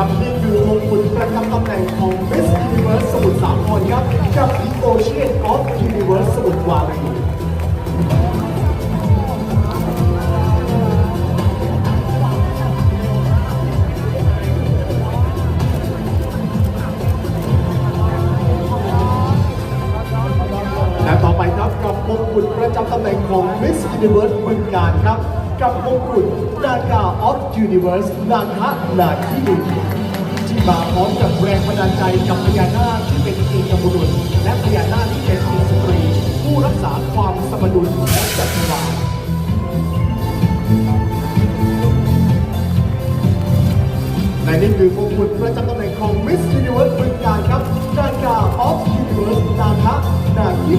ครับนี่คือมงกุฎประจำตำแหน่งของ Miss Universe สมุทรสาครครับกับ The Ocean of Universe สมุทรวารีและต่อไปครับกับมงกุฎประจำตำแหน่งของ Miss Universe เมืองการครับ กับมงกุฎนากาออฟยูนิเวิร์สนาคานาคีที่มาพร้อมกับแรงบันดาลใจกับพญานาคที่เป็นเอกบุรุษและพญานาคที่เป็นอิสตรี ผู้รักษาความสมดุลและจักรวาลในนี่คือมงกุฎประจำตำแหน่งของมิส s u n i v e r s e บึงการครับนาคาออฟยูนิเวิร์สนาคานาคี